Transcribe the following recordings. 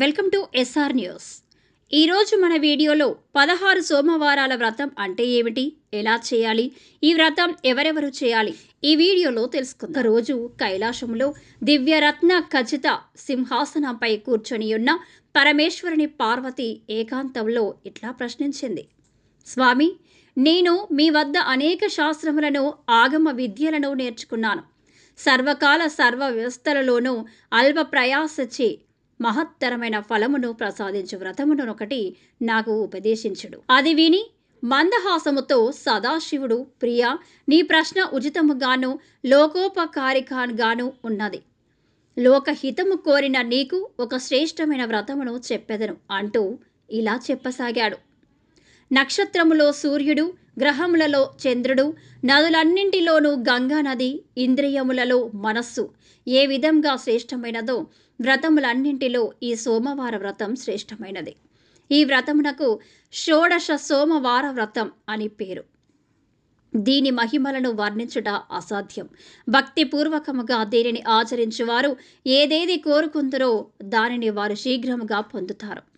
Welcome to SR news. ఈరోజు మన వీడియోలో పదహారు సోమవారాల వ్రతం అంటే ఏమిటి? ఎలా చేయాలి? ఈ వ్రతం ఎవరెవరు చేయాలి? ఈ వీడియోలో తెలుసుకుందాం. రోజు కైలాసంలో దివ్యరత్న ఖచ్చిత సింహాసనంపై కూర్చొని ఉన్న పరమేశ్వరుని పార్వతి ఏకాంతంలో ఇట్లా ప్రశ్నించింది. స్వామి నేను మీ వద్ద అనేక శాస్త్రములను ఆగమ విద్యలను నేర్చుకున్నాను. సర్వకాల సర్వ వ్యవస్థలలోనూ అల్ప ప్రయాసచే మహత్తరమైన ఫలమును ప్రసాదించు వ్రతమును ఒకటి నాకు ఉపదేశించుడు. అది విని మందహాసముతో సదాశివుడు ప్రియ నీ ప్రశ్న ఉచితముగాను లోకోపకారిగాను ఉన్నది. లోకహితము కోరిన నీకు ఒక శ్రేష్టమైన వ్రతమును చెప్పెదను అంటూ ఇలా చెప్పసాగాడు. నక్షత్రములో సూర్యుడు గ్రహములలో చంద్రుడు నదులన్నింటిలోనూ గంగా నది ఇంద్రియములలో మనస్సు. ఏ విధంగా శ్రేష్టమైనదో వ్రతములన్నింటిలో ఈ సోమవార వ్రతం శ్రేష్టమైనది. ఈ వ్రతమునకు షోడశ సోమవార వ్రతం అని పేరు. దీని మహిమలను వర్ణించుట అసాధ్యం. భక్తిపూర్వకముగా దీనిని ఆచరించువారు ఏదేది కోరుకుందరో దానిని వారు శీఘ్రముగా పొందుతారు.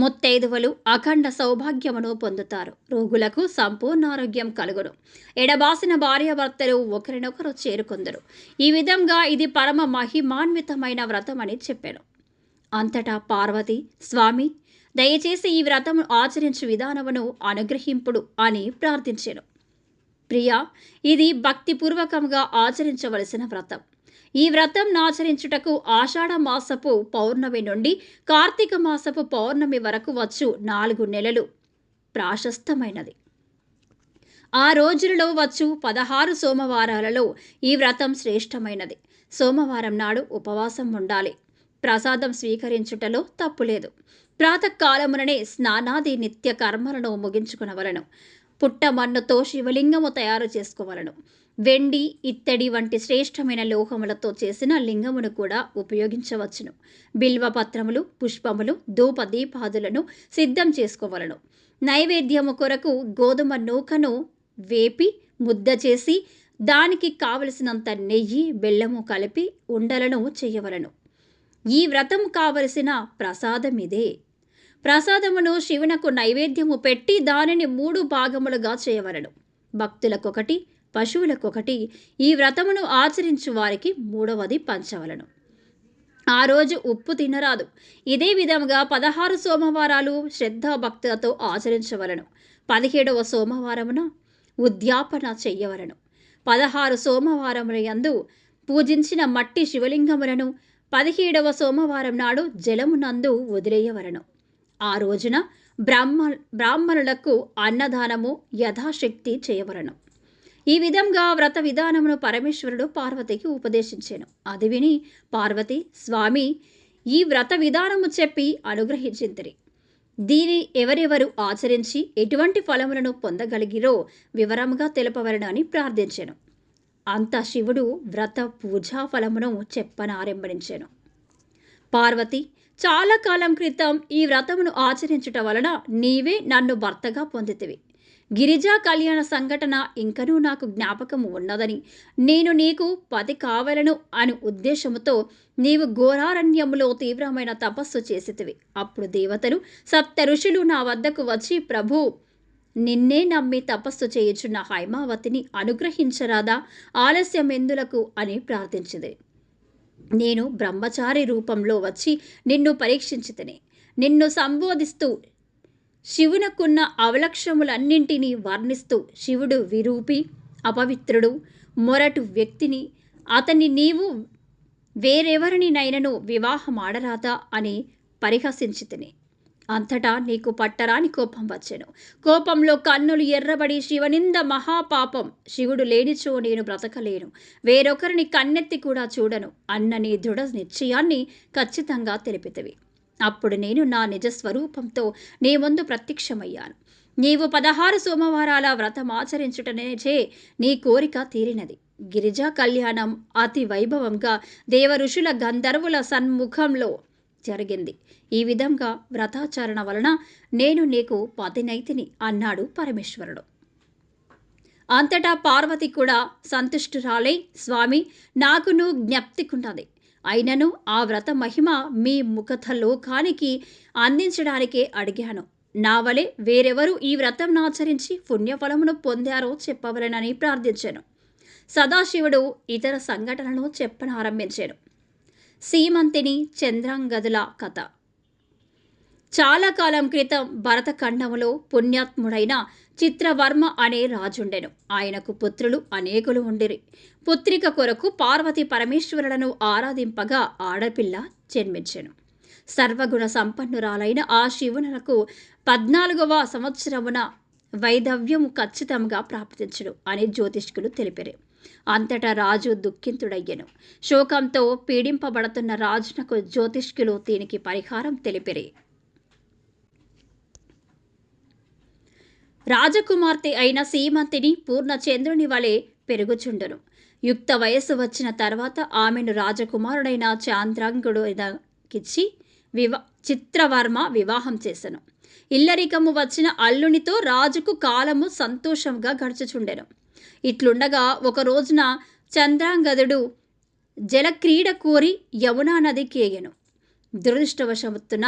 ముత్తైదువలు అఖండ సౌభాగ్యమును పొందుతారు. రోగులకు సంపూర్ణ ఆరోగ్యం కలుగును. ఎడబాసిన భార్యాభర్తలు ఒకరినొకరు చేరుకుందరు. ఈ విధంగా ఇది పరమ మహిమాన్వితమైన వ్రతం అని చెప్పాను. అంతటా పార్వతి స్వామి దయచేసి ఈ వ్రతము ఆచరించు విధానమును అనుగ్రహింపుడు అని ప్రార్థించాను. ప్రియా ఇది భక్తిపూర్వకంగా ఆచరించవలసిన వ్రతం. ఈ వ్రతం ఆచరించుటకు ఆషాఢ మాసపు పౌర్ణమి నుండి కార్తీక మాసపు పౌర్ణమి వరకు వచ్చు నాలుగు నెలలు. ప్రాశస్తమైనది. ఆ రోజులలో వచ్చు పదహారు సోమవారాలలో ఈ వ్రతం శ్రేష్టమైనది. సోమవారం నాడు ఉపవాసం ఉండాలి. ప్రసాదం స్వీకరించుటలో తప్పులేదు ప్రాతకాలముననే స్నానాది నిత్య కర్మలను ముగించుకునవలను. పుట్టమన్నుతో శివలింగము తయారు చేసుకోవలను. వెండి ఇత్తడి వంటి శ్రేష్టమైన లోహములతో చేసిన లింగమును కూడా ఉపయోగించవచ్చును. బిల్వపత్రములు పుష్పములు ధూప దీపాదులను సిద్ధం చేసుకోవలను. నైవేద్యము కొరకు గోధుమ నూకను వేపి ముద్ద చేసి దానికి కావలసినంత నెయ్యి బెల్లము కలిపి ఉండలను చేయవలను. ఈ వ్రతం కావలసిన ప్రసాదం ఇదే ప్రసాదమును శివునకు నైవేద్యము పెట్టి దానిని మూడు భాగములుగా చేయవలను. భక్తులకొకటి పశువులకొకటి. ఈ వ్రతమును ఆచరించు వారికి మూడవది పంచవలను. ఆ రోజు ఉప్పు తినరాదు. ఇదే విధముగా పదహారు సోమవారాలు శ్రద్ధాభక్తులతో ఆచరించవలను. పదిహేడవ సోమవారమున ఉద్యాపన చెయ్యవలను. పదహారు సోమవారముల యందు పూజించిన మట్టి శివలింగములను పదిహేడవ సోమవారం నాడు జలమునందు వదిలేయవలను. ఆ రోజున బ్రాహ్మ బ్రాహ్మణులకు అన్నదానము యథాశక్తి చేయవలను. ఈ విధంగా వ్రత విధానమును పరమేశ్వరుడు పార్వతికి ఉపదేశించాను. అది విని పార్వతి స్వామి ఈ వ్రత విధానము చెప్పి అనుగ్రహించిందిరి. దీని ఎవరెవరు ఆచరించి ఎటువంటి ఫలములను పొందగలిగిరో వివరముగా తెలుపవలను అని ప్రార్థించాను. అంత శివుడు వ్రత పూజా ఫలమును చెప్పనారంభించాను పార్వతి చాలా కాలం క్రితం ఈ వ్రతమును ఆచరించుట వలన నీవే నన్ను భర్తగా పొందితివి. గిరిజా కళ్యాణ సంఘటన ఇంకనూ నాకు జ్ఞాపకం ఉన్నదని. నేను నీకు పతి కావలను అని ఉద్దేశముతో నీవు ఘోరారణ్యములో తీవ్రమైన తపస్సు చేసితివి. అప్పుడు దేవతలు సప్త ఋషులు నా వద్దకు వచ్చి ప్రభు నిన్నే నమ్మి తపస్సు చేయుచున్న హైమావతిని అనుగ్రహించరాదా? ఆలస్యం ఎందులకు? అని ప్రార్థించింది. నేను బ్రహ్మచారి రూపంలో వచ్చి నిన్ను పరీక్షించితనే. నిన్ను సంబోధిస్తూ శివునకున్న అవలక్షములన్నింటినీ వర్ణిస్తూ శివుడు విరూపి అపవిత్రుడు మొరటు వ్యక్తిని అతన్ని నీవు వేరెవరినినైనను వివాహమాడరాదా అని పరిహసించితిని. అంతటా నీకు పట్టరాని కోపం వచ్చెను. కోపంలో కన్నులు ఎర్రబడి శివనింద మహాపాపం. శివుడు లేనిచో నేను బ్రతకలేను. వేరొకరిని కన్నెత్తి కూడా చూడను. అన్న నీ దృఢ నిశ్చయాన్ని ఖచ్చితంగా తెలిపితవి. అప్పుడు నేను నా నిజ స్వరూపంతో నీ ముందు ప్రత్యక్షమయ్యాను. నీవు పదహారు సోమవారాల వ్రతం ఆచరించుటనేచే నీ కోరిక తీరినది. గిరిజా కళ్యాణం అతి వైభవంగా దేవ ఋషుల గంధర్వుల సన్ముఖంలో జరిగింది. ఈ విధంగా వ్రతాచరణ వలన నేను నీకు పతినైతిని అన్నాడు పరమేశ్వరుడు. అంతటా పార్వతి కూడా సంతుష్టురాలై స్వామి నాకును జ్ఞప్తికున్నది అయినను ఆ వ్రత మహిమ మీ ముఖత లోకానికి అందించడానికే అడిగాను. నా వలె వేరెవరు ఈ వ్రతం ఆచరించి పుణ్యఫలమును పొందారో చెప్పవలెనని ప్రార్థించాను. సదాశివుడు ఇతర సంఘటనను చెప్పనారంభించాడు సీమంతిని చంద్రాంగదుల కథ. చాలా కాలం క్రితం భరతఖండములో పుణ్యాత్ముడైన చిత్రవర్మ అనే రాజుండెను. ఆయనకు పుత్రులు అనేకులు ఉండిరి. పుత్రిక కొరకు పార్వతి పరమేశ్వరులను ఆరాధింపగా ఆడపిల్ల జన్మించెను. సర్వగుణ సంపన్నురాలైన ఆ శివునకు పద్నాలుగవ సంవత్సరమున వైధవ్యం ఖచ్చితంగా ప్రాప్తించుడు అని జ్యోతిష్కులు తెలిపారు. అంతటా రాజు దుఃఖితుడయ్యెను. శోకంతో పీడింపబడుతున్న రాజునకు జ్యోతిష్కులు దీనికి పరిహారం తెలిపిరి. రాజకుమార్తె అయిన సీమంతిని పూర్ణచంద్రుని వలె పెరుగుచుండును. యుక్త వయస్సు వచ్చిన తర్వాత ఆమెను రాజకుమారుడైన చాంద్రాంగుడుకిచ్చి వివా చిత్రవర్మ వివాహం చేసెను. ఇల్లరికము వచ్చిన అల్లునితో రాజుకు కాలము సంతోషంగా గడుచుచుండెను. ఇట్లుండగా ఒక రోజున చంద్రాంగదుడు జలక్రీడ కోరి యమునా నదికి ఎయ్యను దురదృష్టవశముత్తున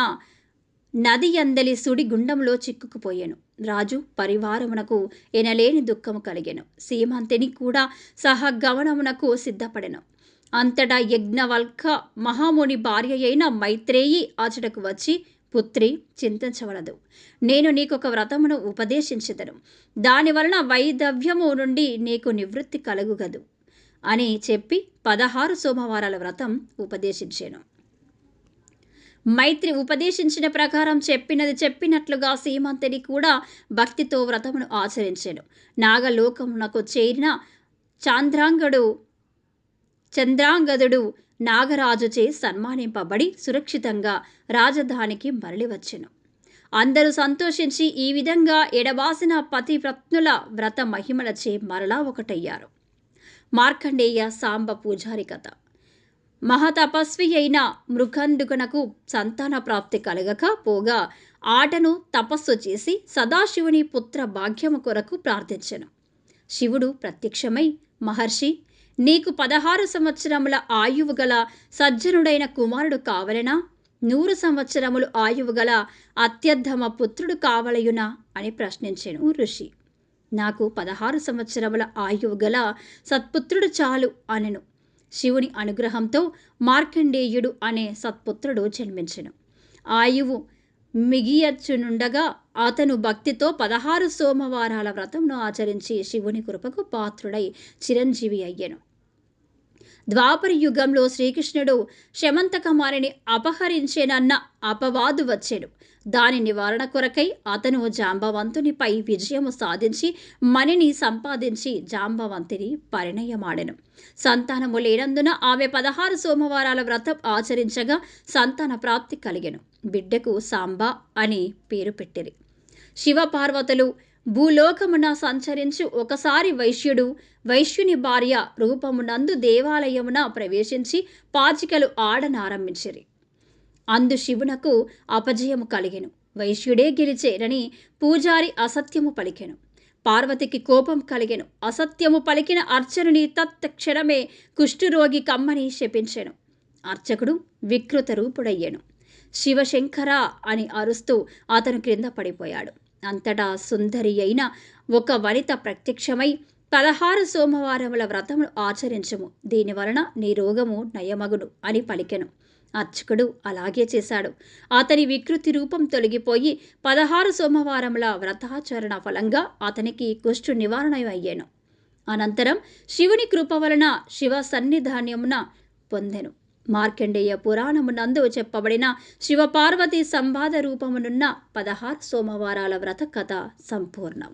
నది అందలి సుడి గుండంలో చిక్కుకుపోయాను. రాజు పరివారమునకు ఎనలేని దుఃఖము కలిగెను. సీమంతిని కూడా సహగమనమునకు సిద్ధపడెను. అంతటా యజ్ఞవల్క మహాముని భార్య అయిన మైత్రేయి అచటకు వచ్చి పుత్రి చింతించవలదు. నేను నీకొక వ్రతమును ఉపదేశించదను. దాని వలన వైదవ్యము నుండి నీకు నివృత్తి కలుగుగదు అని చెప్పి పదహారు సోమవారాల వ్రతం ఉపదేశించాను. మైత్రి ఉపదేశించిన ప్రకారం చెప్పినది చెప్పినట్లుగా సీమంతిని కూడా భక్తితో వ్రతమును ఆచరించాను. నాగలోకమునకు చేరిన చాంద్రాంగడు చంద్రాంగదుడు నాగరాజుచే సన్మానింపబడి సురక్షితంగా రాజధానికి మరలి వచ్చెను అందరూ సంతోషించి ఈ విధంగా ఎడబాసిన పతివ్రత్నుల వ్రత మహిమలచే మరలా ఒకటయ్యారు. మార్కండేయ సాంబ పూజారి కథ. మహాతపస్వి అయిన మృగందుకునకు సంతాన ప్రాప్తి కలగక పోగా ఆటను తపస్సు చేసి సదాశివుని పుత్ర భాగ్యము కొరకు ప్రార్థించను. శివుడు ప్రత్యక్షమై మహర్షి నీకు పదహారు సంవత్సరముల ఆయువు గల సజ్జనుడైన కుమారుడు కావలెనా? నూరు సంవత్సరములు ఆయువు గల అత్యధమ పుత్రుడు కావలయునా? అని ప్రశ్నించాను ఋషి. నాకు పదహారు సంవత్సరముల ఆయువు గల సత్పుత్రుడు చాలు అనెను. శివుని అనుగ్రహంతో మార్కండేయుడు అనే సత్పుత్రుడు జన్మించెను. ఆయువు మిగియచ్చునుండగా అతను భక్తితో పదహారు సోమవారాల వ్రతంను ఆచరించి శివుని కృపకు పాత్రుడై చిరంజీవి అయ్యెను. ద్వాపర యుగంలో శ్రీకృష్ణుడు శమంతకమారిని అపహరించేనన్న అపవాదు వచ్చాడు దాని నివారణ కొరకై అతను జాంబవంతునిపై విజయము సాధించి మణిని సంపాదించి జాంబవంతిని పరిణయమాడెను. సంతానము లేనందున ఆమె పదహారు సోమవారాల వ్రతం ఆచరించగా సంతాన ప్రాప్తి కలిగెను. బిడ్డకు సాంబ అని పేరు పెట్టిరి. శివపార్వతులు భూలోకమున సంచరించు ఒకసారి వైశ్యుడు వైశ్యుని భార్య రూపమునందు దేవాలయమున ప్రవేశించి పాచికలు ఆడనారంభించిరి. అందు శివునకు అపజయము కలిగెను. వైశ్యుడే గెలిచేరని పూజారి అసత్యము పలికెను. పార్వతికి కోపం కలిగెను. అసత్యము పలికిన అర్చనుని తత్క్షణమే కుష్ఠురోగి కమ్మని శపించెను. అర్చకుడు వికృత రూపుడయ్యెను. శివశంకర అని అరుస్తూ అతను క్రింద పడిపోయాడు. అంతటా సుందరి అయిన ఒక వనిత ప్రత్యక్షమై పదహారు సోమవారముల వ్రతమును ఆచరించము. దీనివలన నీ రోగము నయమగును అని పలికెను. అర్చకుడు అలాగే చేశాడు. అతని వికృతి రూపం తొలగిపోయి పదహారు సోమవారముల వ్రతాచరణ ఫలంగా అతనికి కుష్ఠు నివారణ అయ్యాను అనంతరం శివుని కృప వలన శివ సన్నిధాన్యమున పొందెను. మార్కండేయ పురాణమునందు చెప్పబడిన శివపార్వతి సంవాద రూపమునున్న పదహారు సోమవారాల వ్రత కథ సంపూర్ణం.